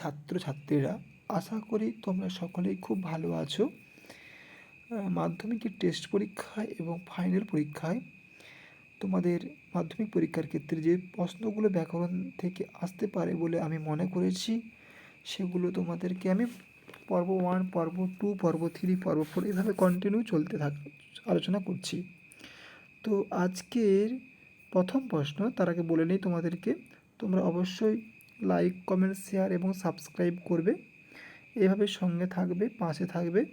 ছাত্রছাত্রীরা, আশা করি তোমরা সকলেই খুব ভালো আছো। মাধ্যমিকের টেস্ট পরীক্ষায় এবং ফাইনাল পরীক্ষায় তোমাদের মাধ্যমিক পরীক্ষার ক্ষেত্রে যে প্রশ্নগুলো ব্যাকরণ থেকে আসতে পারে বলে আমি মনে করেছি, সেগুলো তোমাদেরকে আমি পর্ব ওয়ান পর্ব টু পর্ব থ্রি পর্ব ফোর এভাবে কন্টিনিউ চলতে থাক, আলোচনা করছি। তো আজকের প্রথম প্রশ্ন, তার আগে বলে নিই তোমাদেরকে, তোমরা অবশ্যই লাইক, কমেন্ট, শেয়ার এবং সাবস্ক্রাইব করবে। এভাবে সঙ্গে থাকবে, পাশে থাকবে।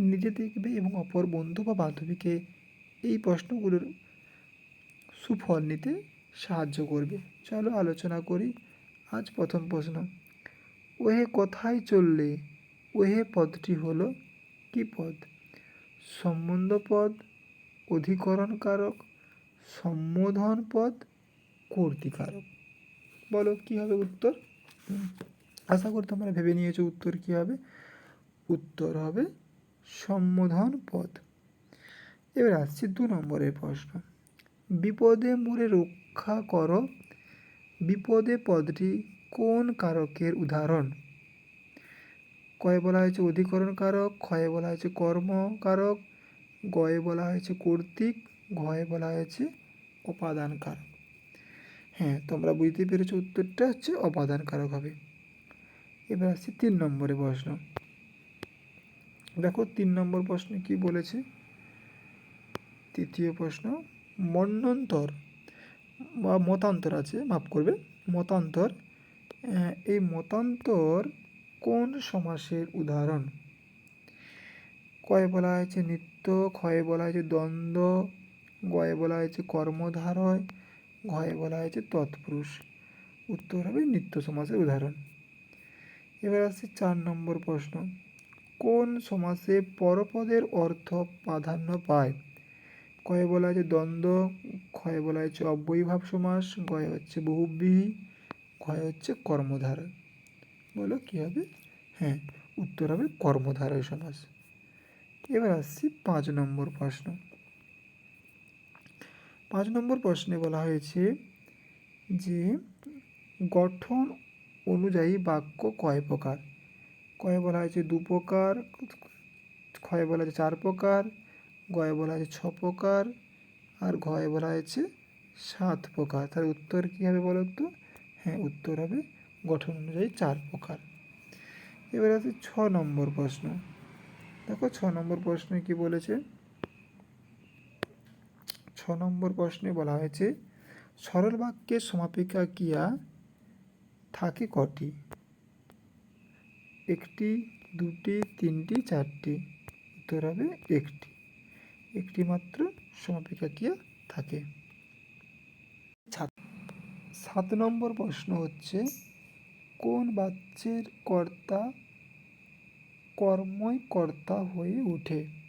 নিজে দেখবে এবং অপর বন্ধু বা বান্ধবীকে এই প্রশ্নগুলোর সুফল নিতে সাহায্য করবে। চলো আলোচনা করি আজ প্রথম প্রশ্ন। ওহে কোথায় চললে, ওহে পদটি হলো কি পদ? সম্বন্ধ পদ অধিকরণ কারক সম্বোধন পদ, কর্তিকারক। বলো, কী হবে উত্তর? আশা করি তোমরা ভেবে নিয়েছো উত্তর কী হবে। উত্তর হবে সম্বোধন পদ। এবার আসছি দু নম্বরের প্রশ্ন। বিপদে মোরে রক্ষা কর। বিপদে পদটি কোন কারকের উদাহরণ? কয়ে বলা হয়েছে অধিকরণ কারক, ক্ষয়ে বলা হয়েছে কর্ম কারক, গয়ে বলা হয়েছে কর্তৃক, ঘয়ে বলা হয়েছে উপাদান কারক। হ্যাঁ তোমরা বুঝতে পেরেছ উত্তরটা হচ্ছে অপাদান কারক হবে। এবার আসছে তিন নম্বরে প্রশ্ন। দেখো, তিন নম্বর প্রশ্নে কি বলেছে? তৃতীয় প্রশ্ন, মন্বন্তর বা মতান্তর আছে, মাফ করবে, মতান্তর এই মতান্তর কোন সমাসের উদাহরণ? কয়ে বলা হয়েছে নিত্য, ক্ষয়ে বলা হয়েছে দ্বন্দ্ব, গয়ে বলা হয়েছে কর্মধারয় ঘয়ে বলা হয়েছে, তৎপুরুষ। উত্তর হবে নিত্য সমাসের উদাহরণ। এবার আসছে চার নম্বর প্রশ্ন। কোন সমাসে পরপদের অর্থ প্রাধান্য পায়? কয়ে বলা হয়েছে দ্বন্দ্ব, ক্ষয়ে বলা হয়েছে অব্যয়ীভাব সমাস, গয়ে হচ্ছে বহুব্রীহি ক্ষয় হচ্ছে কর্মধারয় বলো কী হবে? হ্যাঁ উত্তর হবে কর্মধারয় সমাস। এবার আসছি পাঁচ নম্বর প্রশ্ন। পাঁচ নম্বর প্রশ্নে বলা হয়েছে যে গঠন অনুযায়ী বাক্য কয় প্রকার? কয়ে বলা হয়েছে দু প্রকার ক্ষয়ে বলা হয়েছে চার প্রকার, গয়ে বলা হয়েছে ছ প্রকার, আর ঘয়ে বলা হয়েছে সাত প্রকার। তার উত্তর কী হবে বলো তো হ্যাঁ উত্তর হবে গঠন অনুযায়ী চার প্রকার। এবার আছে ছ নম্বর প্রশ্ন। দেখো ছ নম্বর প্রশ্নে কি বলেছে? নম্বর প্রশ্নে বলা হয়েছে, সরল বাক্যের সমাপিকা ক্রিয়া থাকে কটি? একটি, দুটি, তিনটি, চারটি। উত্তর হবে একটি। একটি মাত্র সমাপিকা ক্রিয়া থাকে। সাত নম্বর প্রশ্ন হচ্ছে, কোন বাচ্যের কর্তা কর্মই কর্তা হয়ে ওঠে?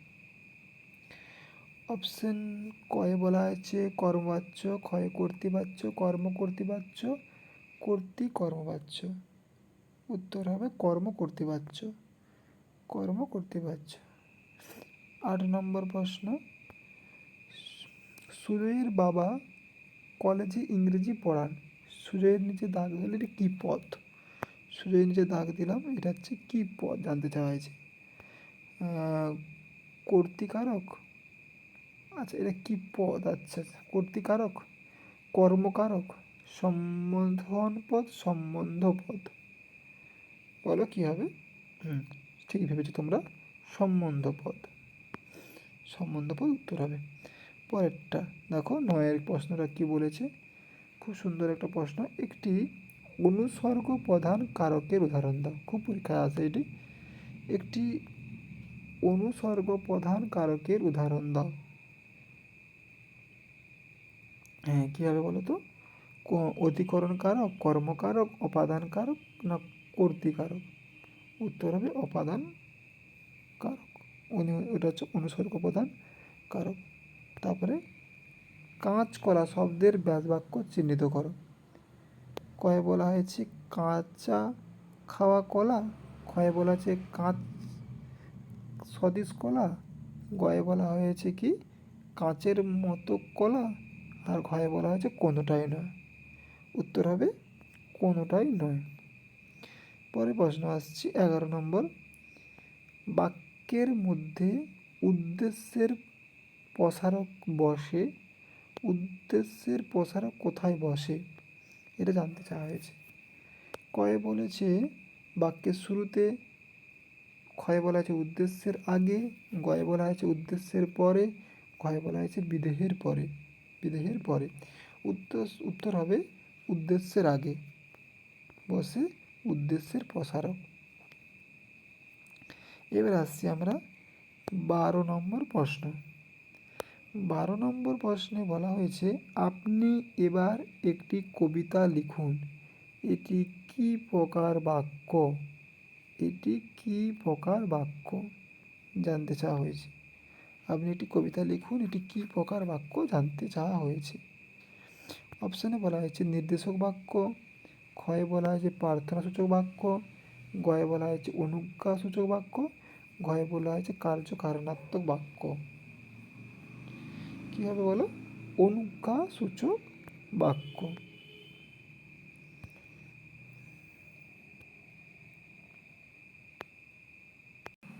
অপশন কয়ে বলা হয়েছে, কর্মবাচ্য, ক্ষয়ে কর্তৃবাচ্য, কর্ম কর্তৃবাচ্য, কর্তৃ কর্মবাচ্য। উত্তর হবে কর্ম কর্তৃবাচ্য। কর্ম কর্তৃবাচ্য। আট নম্বর প্রশ্ন। সুজয়ের বাবা কলেজে ইংরেজি পড়ান। সুজয়ের নিচে দাগ দিলে এটা কী পথ? সুজয়ের নিচে দাগ দিলাম, এটা হচ্ছে কী পদ জানতে চাওয়া হয়েছে। কর্তিকারক আচ্ছা এটা কী পদ? আচ্ছা কর্তিকারক কর্মকারক সম্বোধন পদ সম্বন্ধ পদ। বলো কী হবে? হুম। ঠিক ভেবেছো তোমরা? সম্বন্ধ পদ। সম্বন্ধ পদ উত্তর হবে। পরেরটা দেখো নয়ের প্রশ্নটা কি বলেছে? খুব সুন্দর একটা প্রশ্ন। একটি অনুসর্গ প্রধান কারকের উদাহরণ দাও। খুব পরীক্ষায় আছে এটি। একটি অনুসর্গ প্রধান কারকের উদাহরণ দাও। হ্যাঁ কী হবে বলো তো? অধিকরণ কারক কর্মকারক অপাদান কারক না কর্তিকারক? উত্তর হবে অপাদান কারক ওটা হচ্ছে অনুসর্গ প্রধান কারক তারপরে কাঁচ কলা শব্দের ব্যাস বাক্য চিহ্নিত করো। কয়ে বলা হয়েছে কাঁচা খাওয়া কলা, ক্ষয়ে বলা হয়েছে কাঁচ সদিস কলা, গয়ে বলা হয়েছে কি? কাঁচের মতো কলা আর ঘয়ে বলা হয়েছে, কোনোটাই নয়। উত্তর হবে, কোনোটাই নয়। পরে প্রশ্ন আসছে, এগারো নম্বর, বাক্যের মধ্যে উদ্দেশ্যের প্রসারক বসে, উদ্দেশ্যের প্রসারক কোথায় বসে? এটা জানতে চাওয়া হয়েছে। কয়ে বলেছে, বাক্যের শুরুতে ক্ষয়ে বলা হয়েছে উদ্দেশ্যের আগে, গয়ে বলা হয়েছে উদ্দেশ্যের পরে ক্ষয়ে বলা হয়েছে বিদেহের পরে। বিদেহের পরে। উত্তর উত্তর হবে উদ্দেশ্যের আগে। বসে উদ্দেশ্যের প্রসারক। এবার আসছি আমরা বারো নম্বর প্রশ্ন। বারো নম্বর প্রশ্নে বলা হয়েছে, আপনি এবার একটি কবিতা লিখুন। এটি কি প্রকার বাক্য? এটি কি প্রকার বাক্য? জানতে চাওয়া হয়েছে। আপনি একটি কবিতা লিখুন, এটি কি প্রকার বাক্য জানতে চাওয়া হয়েছে? অপশানে বলা হয়েছে, নির্দেশক বাক্য। ক্ষয়ে বলা হয়েছে, প্রার্থনাসূচক বাক্য। গয়ে বলা হয়েছে, অনুজ্ঞাসূচক বাক্য। ঘয়ে বলা হয়েছে কার্য কারণাত্মক বাক্য। কী হবে বলো? অনুজ্ঞাসূচক বাক্য।